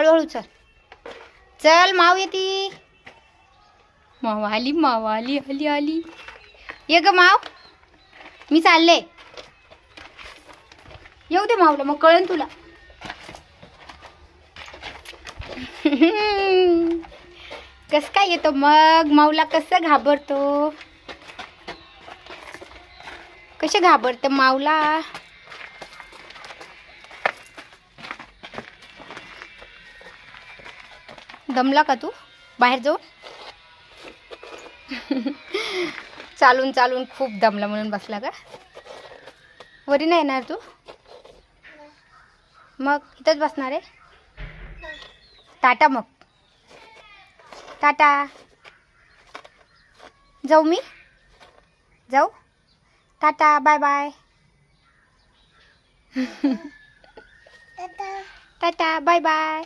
हळूहळू चल. चल माव येती. माव आली माव आली आली आली. ये ग माव मी चालले. येऊ दे मावला मग कळन तुला. कस काय येतो मग? माऊला कसं घाबरतो? कसे घाबरतं माऊला? दमला का तू? बाहेर जाऊन चालून चालून खूप दमला म्हणून बसला का? वरी नाही येणार तू? मग इथंच बसणार आहे? टाटा मग. टाटा. जाऊ मी? जाऊ? Tata bye bye. Tata bye bye.